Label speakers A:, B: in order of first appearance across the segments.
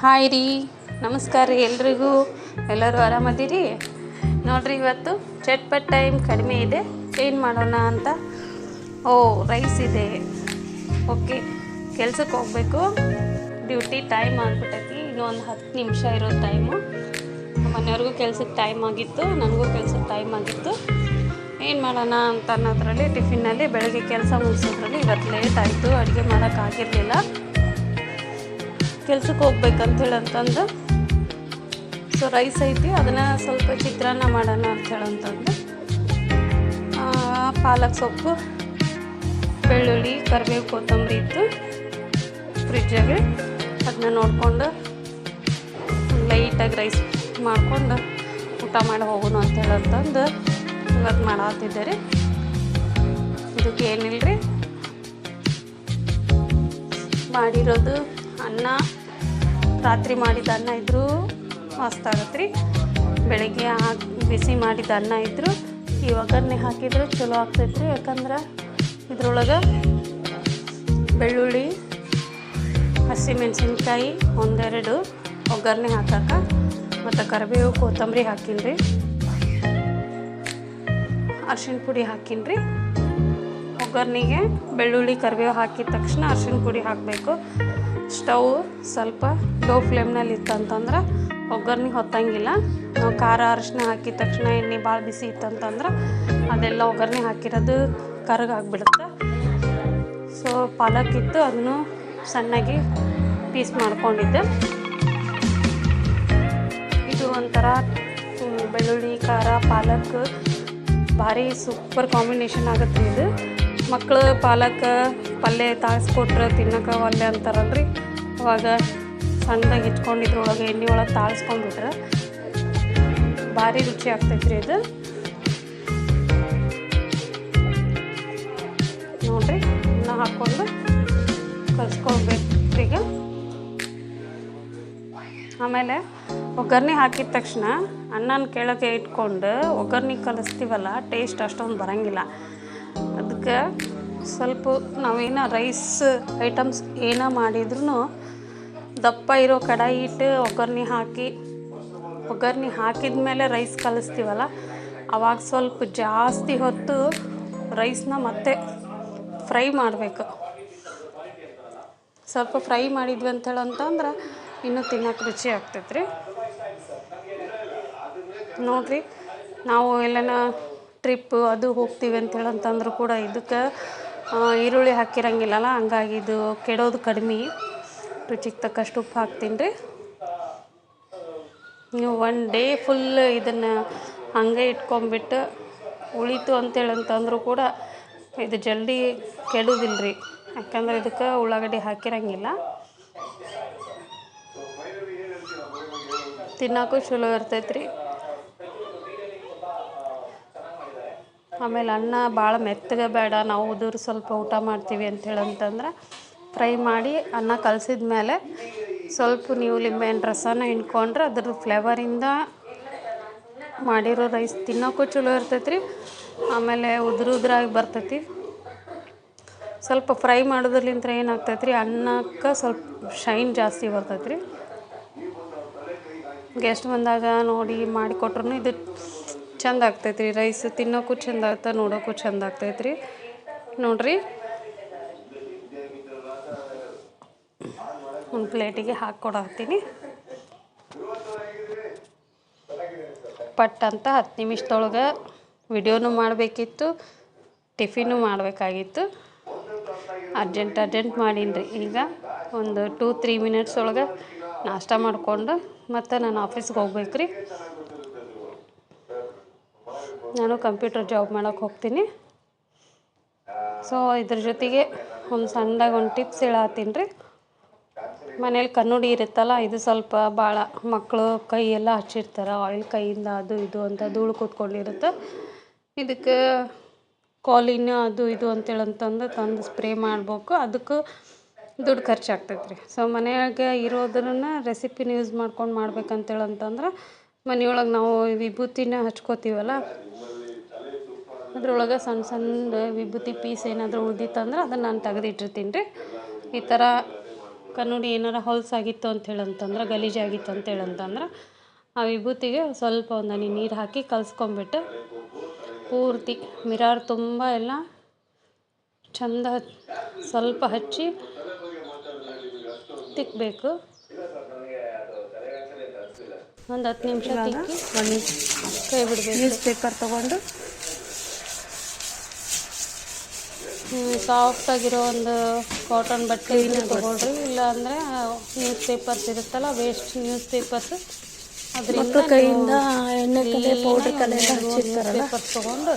A: Hi ರೀ. ನಮಸ್ಕಾರ ರೀ ಎಲ್ರಿಗೂ. ಎಲ್ಲರೂ ಆರಾಮದಿರಿ ನೋಡ್ರಿ ಇವತ್ತು ಚಟ್ಪಟ್ ಟೈಮ್ ಕಡಿಮೆ ಇದೆ. ಏನು ಮಾಡೋಣ ಅಂತ? ಓ ರೈಸ್ ಇದೆ. ಓಕೆ ಕೆಲ್ಸಕ್ಕೆ ಹೋಗಬೇಕು. ಡ್ಯೂಟಿ ಟೈಮ್ ಆಗ್ಬಿಟ್ಟೈತಿ ಇನ್ನೊಂದು ಹತ್ತು ನಿಮಿಷ ಇರೋ ಟೈಮು ಮನೆಯವ್ರಿಗೂ ಕೆಲ್ಸಕ್ಕೆ ಟೈಮ್ ಆಗಿತ್ತು. ನನಗೂ ಕೆಲ್ಸಕ್ಕೆ ಟೈಮ್ ಆಗಿತ್ತು. ಏನು ಮಾಡೋಣ ಅಂತ ಅನ್ನೋದ್ರಲ್ಲಿ ಟಿಫಿನಲ್ಲಿ ಬೆಳಗ್ಗೆ ಕೆಲಸ ಮುಗಿಸೋದ್ರಲ್ಲಿ ಇವತ್ತು ಲೇಟ್ ಆಯಿತು. ಅಡುಗೆ ಮಾಡೋಕ್ಕಾಗಿರಲಿಲ್ಲ ಕೆಲ್ಸಕ್ಕೆ ಹೋಗ್ಬೇಕಂತೇಳಿ ಅಂತಂದು. ಸೊ ರೈಸ್ ಐತಿ ಅದನ್ನು ಸ್ವಲ್ಪ ಚಿತ್ರಾನ್ನ ಮಾಡೋಣ ಅಂತೇಳಿ ಅಂತಂದು. ಆ, ಪಾಲಕ್ ಸೊಪ್ಪು ಬೆಳ್ಳುಳ್ಳಿ ಕರಿಬೇವು ಕೊತ್ತಂಬರಿ ಇತ್ತು ಫ್ರಿಜ್ಜಾಗೆ ಅದನ್ನ ನೋಡಿಕೊಂಡು ಲೈಟಾಗಿ ರೈಸ್ ಮಾಡ್ಕೊಂಡು ಊಟ ಮಾಡಿ ಹೋಗೋಣ ಅಂತೇಳಿ ಅಂತಂದು ಇವತ್ತು ಮಾಡತ್ತಿದ್ದೆ ರೀ ಇದಕ್ಕೆ ಏನಿಲ್ಲ ರೀ ಮಾಡಿರೋದು ಅನ್ನ ರಾತ್ರಿ ಮಾಡಿದ ಅನ್ನ ಇದ್ದರೂ ಮಸ್ತಾಗತ್ತೆ ರೀ. ಬೆಳಗ್ಗೆ ಹಾಕಿ ಬಿಸಿ ಮಾಡಿದ ಅನ್ನ ಇದ್ದರೂ ಈ ಒಗ್ಗರಣೆ ಹಾಕಿದ್ರೆ ಚಲೋ ಆಗ್ತೈತೆ ರೀ. ಯಾಕಂದ್ರೆ ಇದ್ರೊಳಗೆ ಬೆಳ್ಳುಳ್ಳಿ, ಹಸಿಮೆಣಸಿನ್ಕಾಯಿ ಒಂದೆರಡು ಒಗ್ಗರಣೆ ಹಾಕಕ್ಕ ಮತ್ತು ಕರಿಬೇವು ಕೊತ್ತಂಬರಿ ಹಾಕೀನಿ ರೀ. ಅರ್ಶಿಣ ಪುಡಿ ಹಾಕೀನಿ ರೀ. ಒಗ್ಗರಣೆಗೆ ಬೆಳ್ಳುಳ್ಳಿ, ಕರಿಬೇವು ಹಾಕಿದ ತಕ್ಷಣ ಅರ್ಶಿಣ ಪುಡಿ ಹಾಕಬೇಕು. ಸ್ಟವ್ ಸ್ವಲ್ಪ ಲೋ ಫ್ಲೇಮ್ನಲ್ಲಿ ಇತ್ತಂತಂದ್ರೆ ಒಗ್ಗರಣೆ ಹೊತ್ತಂಗಿಲ್ಲ. ನಾವು ಖಾರ ಅರಿಶಿನ ಹಾಕಿದ ತಕ್ಷಣ ಎಣ್ಣೆ ಭಾಳ ಬಿಸಿ ಇತ್ತಂತಂದ್ರೆ ಅದೆಲ್ಲ ಒಗ್ಗರಣೆ ಹಾಕಿರೋದು ಕರಗಾಗ್ಬಿಡುತ್ತೆ ಸೊ ಪಾಲಕ್ ಇತ್ತು, ಅದನ್ನು ಸಣ್ಣಗೆ ಪೀಸ್ ಮಾಡ್ಕೊಂಡಿದ್ದೆ. ಇದು ಒಂಥರ ಬೆಳ್ಳುಳ್ಳಿ, ಖಾರ, ಪಾಲಕ್, ಭಾರಿ ಸೂಪರ್ ಕಾಂಬಿನೇಷನ್ ಆಗುತ್ತೆ ಇದು. ಮಕ್ಕಳು ಪಾಲಕ್, ಪಲ್ಯ ತಾಳಿಸ್ಕೊಟ್ರೆ ತಿನ್ನಕ್ಕೆ ಒಲ್ಲೆ ಅಂತಾರಲ್ರಿ. ಅವಾಗ ಸಣ್ಣದಾಗಿ ಇಟ್ಕೊಂಡಿದ್ರೊಳಗೆ ಎಣ್ಣೆ ಒಳಗೆ ತಾಳಿಸ್ಕೊಂಡ್ಬಿಟ್ರೆ ಭಾರಿ ರುಚಿ ಆಗ್ತೈತೆ ರೀ ಇದು. ನೋಡ್ರಿ, ಇನ್ನ ಹಾಕ್ಕೊಂಡು ಕಲಿಸ್ಕೊಳ್ಬೇಕು ಈಗ. ಆಮೇಲೆ ಒಗ್ಗರಣೆ ಹಾಕಿದ ತಕ್ಷಣ ಅನ್ನನ ಕೆಳಗೆ ಇಟ್ಕೊಂಡು ಒಗ್ಗರಣೆ ಕಲಿಸ್ತೀವಲ್ಲ, ಟೇಸ್ಟ್ ಅಷ್ಟೊಂದು ಬರೋಂಗಿಲ್ಲ. ಅದಕ್ಕೆ ಸ್ವಲ್ಪ ನಾವೇನ ರೈಸ್ ಐಟಮ್ಸ್ ಏನ ಮಾಡಿದ್ರು ದಪ್ಪ ಇರೋ ಕಡಾಯಿ ಇಟ್ಟು ಒಗ್ಗರ್ಣೆ ಹಾಕಿ, ಒಗ್ಗರ್ಣೆ ಹಾಕಿದ ಮೇಲೆ ರೈಸ್ ಕಲಿಸ್ತೀವಲ್ಲ, ಅವಾಗ ಸ್ವಲ್ಪ ಜಾಸ್ತಿ ಹೊತ್ತು ರೈಸ್ನ ಮತ್ತೆ ಫ್ರೈ ಮಾಡಬೇಕು. ಸ್ವಲ್ಪ ಫ್ರೈ ಮಾಡಿದ್ವಿ ಅಂತೇಳಿ ಅಂತಂದ್ರೆ ಇನ್ನೂ ತಿನ್ನೋಕೆ ರುಚಿ ಆಗ್ತೈತೆ ರೀ ನೋಡಿರಿ, ನಾವು ಎಲ್ಲನ ಟ್ರಿಪ್ಪು ಅದು ಹೋಗ್ತೀವಿ ಅಂತೇಳಿ ಅಂತಂದ್ರು ಕೂಡ ಇದಕ್ಕೆ ಈರುಳ್ಳಿ ಹಾಕಿರಂಗಿಲ್ಲಲ್ಲ, ಹಂಗಾಗಿ ಇದು ಕೆಡೋದು ಕಡಿಮೆ. ರುಚಿಗೆ ತಕ್ಕಷ್ಟು ಉಪ್ಪು ಹಾಕ್ತೀನಿ ರೀ ನೀವು ಒನ್ ಡೇ ಫುಲ್ ಇದನ್ನು ಹಾಗೆ ಇಟ್ಕೊಂಬಿಟ್ಟು ಉಳಿತು ಅಂತೇಳಿ ಅಂತಂದರೂ ಕೂಡ ಇದು ಜಲ್ದಿ ಕೆಡೋದಿಲ್ಲ ರೀ ಯಾಕಂದ್ರೆ ಇದಕ್ಕೆ ಉಳ್ಳಾಗಡ್ಡಿ ಹಾಕಿರಂಗಿಲ್ಲ. ತಿನ್ನೋಕ್ಕೂ ಚಲೋ ಇರ್ತೈತೆ ರೀ ಆಮೇಲೆ ಅನ್ನ ಭಾಳ ಮೆತ್ತಗೆ ಬೇಡ ನಾವು ಉದುರು ಸ್ವಲ್ಪ ಊಟ ಮಾಡ್ತೀವಿ ಅಂಥೇಳಿ ಅಂತಂದ್ರೆ ಫ್ರೈ ಮಾಡಿ ಅನ್ನ ಕಲಸಿದ ಮೇಲೆ ಸ್ವಲ್ಪ ನೀವು ಲಿಂಬೆಹಣ್ಣು ರಸನ ಹಿಂಡ್ಕೊಂಡ್ರೆ ಅದ್ರ ಫ್ಲೇವರಿಂದ ಮಾಡಿರೋ ರೈಸ್ ತಿನ್ನೋಕ್ಕೂ ಚಲೋ ಇರ್ತೈತೆ ಆಮೇಲೆ ಉದುರು ಉದುರಾಗಿ ಬರ್ತೈತಿ. ಸ್ವಲ್ಪ ಫ್ರೈ ಮಾಡೋದ್ರಲ್ಲಿಂತ ಏನಾಗ್ತೈತೆ ರೀ ಅನ್ನಕ್ಕೆ ಸ್ವಲ್ಪ ಶೈನ್ ಜಾಸ್ತಿ ಬರ್ತೈತೆ ಗೆಸ್ಟ್ ಬಂದಾಗ ನೋಡಿ ಮಾಡಿಕೊಟ್ರು ಇದು ಚಂದ ಆಗ್ತೈತೆ ರೀ ರೈಸ್ ತಿನ್ನೋಕ್ಕೂ ಚಂದ ಆಗ್ತದೆ ನೋಡೋಕ್ಕೂ ಚಂದ ಆಗ್ತೈತೆ ರೀ ನೋಡ್ರಿ. ಒಂದು ಪ್ಲೇಟಿಗೆ ಹಾಕ್ಕೊಡತ್ತೀನಿ ಪಟ್ ಅಂತ ಹತ್ತು ನಿಮಿಷದೊಳಗೆ ವಿಡಿಯೋನು ಮಾಡಬೇಕಿತ್ತು ಟಿಫಿನು ಮಾಡಬೇಕಾಗಿತ್ತು. ಅರ್ಜೆಂಟ್ ಅರ್ಜೆಂಟ್ ಮಾಡೀನಿ ಈಗ ಒಂದು ಟೂ ತ್ರೀ ಮಿನಿಟ್ಸ್ ಒಳಗೆ ನಾಷ್ಟ ಮಾಡಿಕೊಂಡು ಮತ್ತು ನಾನು ಆಫೀಸ್ಗೆ ಹೋಗ್ಬೇಕು ರೀ ನಾನು ಕಂಪ್ಯೂಟರ್ ಜಾಬ್ ಮಾಡೋಕ್ಕೆ ಹೋಗ್ತೀನಿ. ಸೊ ಇದ್ರ ಜೊತೆಗೆ ಒಂದು ಸಣ್ಣದಾಗಿ ಒಂದು ಟಿಪ್ಸ್ ಹೇಳತ್ತೀನಿ ರೀ. ಮನೇಲಿ ಕನ್ನಡಿ ಇರುತ್ತಲ್ಲ, ಇದು ಸ್ವಲ್ಪ ಭಾಳ ಮಕ್ಕಳು ಕೈ ಎಲ್ಲ ಹಚ್ಚಿರ್ತಾರೆ, ಆಯಿಲ್ ಕೈಯಿಂದ ಅದು ಇದು ಅಂತ ಧೂಳು ಕೂತ್ಕೊಂಡಿರುತ್ತೆ. ಇದಕ್ಕೆ ಕಾಲಿನ ಅದು ಇದು ಅಂತೇಳಂತಂದು ತಂದು ಸ್ಪ್ರೇ ಮಾಡ್ಬೇಕು. ಅದಕ್ಕೆ ದುಡ್ಡು ಖರ್ಚಾಗ್ತೈತೆ ರೀ ಸೊ ಮನೆಯಾಗೆ ಇರೋದನ್ನ ರೆಸಿಪಿನ ಯೂಸ್ ಮಾಡ್ಕೊಂಡು ಮಾಡ್ಬೇಕಂತೇಳಿ ಅಂತಂದ್ರೆ ಮನೆಯೊಳಗೆ ನಾವು ವಿಭೂತಿನ ಹಚ್ಕೋತೀವಲ್ಲ? ಅದ್ರೊಳಗೆ ಸಣ್ಣ ಸಣ್ಣ ವಿಭೂತಿ ಪೀಸ್ ಏನಾದರೂ ಉಳ್ದಿತ್ತಂದ್ರೆ ಅದನ್ನು ನಾನು ತೆಗೆದಿಟ್ಟಿರ್ತೀನಿ ರೀ ಈ ಥರ ಕನ್ನಡಿ ಏನಾರ ಹೊಲಸಾಗಿತ್ತು ಅಂತ ಹೇಳಂತಂದ್ರೆ ಗಲೀಜಾಗಿತ್ತು ಅಂತ ಹೇಳಂತಂದ್ರೆ, ಆ ವಿಭೂತಿಗೆ ಸ್ವಲ್ಪ ಒಂದು ನೀರು ಹಾಕಿ ಕಲ್ಸ್ಕೊಂಬಿಟ್ಟು ಪೂರ್ತಿ ಮಿರಾರ್ ತುಂಬ ಎಲ್ಲ ಚಂದ ಸ್ವಲ್ಪ ಹಚ್ಚಿ ತಿಕ್ಕಬೇಕು ಒಂದು ಹತ್ತು ನಿಮಿಷ ತಿಕ್ಕಿ ಕೈ ಬಿಡಬೇಕು.
B: ನ್ಯೂಸ್ ಪೇಪರ್ ತೊಗೊಂಡು.
A: ಸಾಫ್ಟ್ ಆಗಿರೋ ಒಂದು ಕಾಟನ್ ಬಟ್ಟೆ ತೊಗೊಳ್ರಿ ತಗೊಳ್ರಿ. ಇಲ್ಲ ಅಂದರೆ ನ್ಯೂಸ್ ಪೇಪರ್ಸ್ ಇರುತ್ತಲ್ಲ ವೇಸ್ಟ್ ನ್ಯೂಸ್ ಪೇಪರ್ಸ್ ಅದರಿಂದ
B: ಕೈಯಿಂದ ಎಣ್ಣೆ ಕಲೆ ಪೌಡರ್ ಕಲೆ
A: ನ್ಯೂಸ್ ಪೇಪರ್ಸ್ ತೊಗೊಂಡು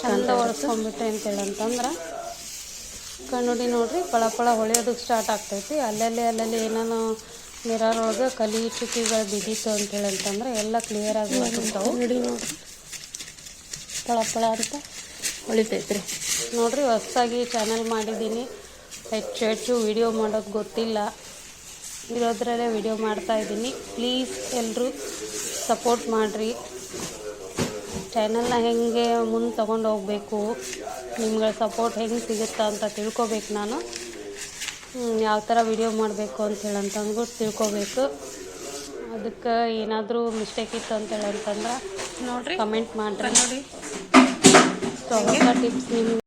A: ಚಂದ ಒರೆಸ್ಕೊಂಡ್ಬಿಟ್ರೆ ಅಂತೇಳಿ ಅಂತಂದ್ರೆ ಕಣ್ಣುಡಿ ನೋಡ್ರಿ ಪಳ ಪಳ ಹೊಳೆಯೋದಕ್ಕೆ ಸ್ಟಾರ್ಟ್ ಆಗ್ತೈತಿ. ಅಲ್ಲಲ್ಲಿ ಅಲ್ಲಲ್ಲಿ ಏನೇನೋ ಮಿರರ್ ಒಳಗೆ ಕಲಿ ಚುಕ್ಕಿಗಳು ಬಿದ್ದಿತ್ತು ಅಂತೇಳಿ ಅಂತಂದ್ರೆ ಎಲ್ಲ ಕ್ಲಿಯರ್ ಆಗಿ ಬರ್ತಿರ್ತಾವೆ
B: ಪಳ ಪಳ ಅಂತ ಹೊಳಿತೈತ್ರಿ.
A: ನೋಡಿರಿ ಹೊಸ್ದಾಗಿ ಚಾನಲ್ ಮಾಡಿದ್ದೀನಿ. ಹೆಚ್ಚು ಹೆಚ್ಚು ವಿಡಿಯೋ ಮಾಡೋದು ಗೊತ್ತಿಲ್ಲ. ಇರೋದ್ರಲ್ಲೇ ವಿಡಿಯೋ ಮಾಡ್ತಾ ಇದ್ದೀನಿ. ಪ್ಲೀಸ್ ಎಲ್ಲರೂ ಸಪೋರ್ಟ್ ಮಾಡಿರಿ. ಚಾನಲ್ನ ಹೆಂಗೆ ಮುಂದೆ ತೊಗೊಂಡು ಹೋಗಬೇಕು ನಿಮ್ಗಳ ಸಪೋರ್ಟ್ ಹೆಂಗೆ ಸಿಗುತ್ತಾ ಅಂತ ತಿಳ್ಕೊಬೇಕು ನಾನು. ಯಾವ ಥರ ವಿಡಿಯೋ ಮಾಡಬೇಕು ಅಂತೇಳಿ ಅಂತಂದು ತಿಳ್ಕೊಬೇಕು. ಅದಕ್ಕೆ ಏನಾದರೂ ಮಿಸ್ಟೇಕ್ ಇತ್ತು ಅಂತೇಳಿ ಅಂತಂದ್ರೆ
B: ನೋಡಿರಿ.
A: ಕಮೆಂಟ್ ಮಾಡಿರಿ.
B: ನೋಡಿ
A: ಟಿಪ್ಸ್ ನಿಮ್ಗೆ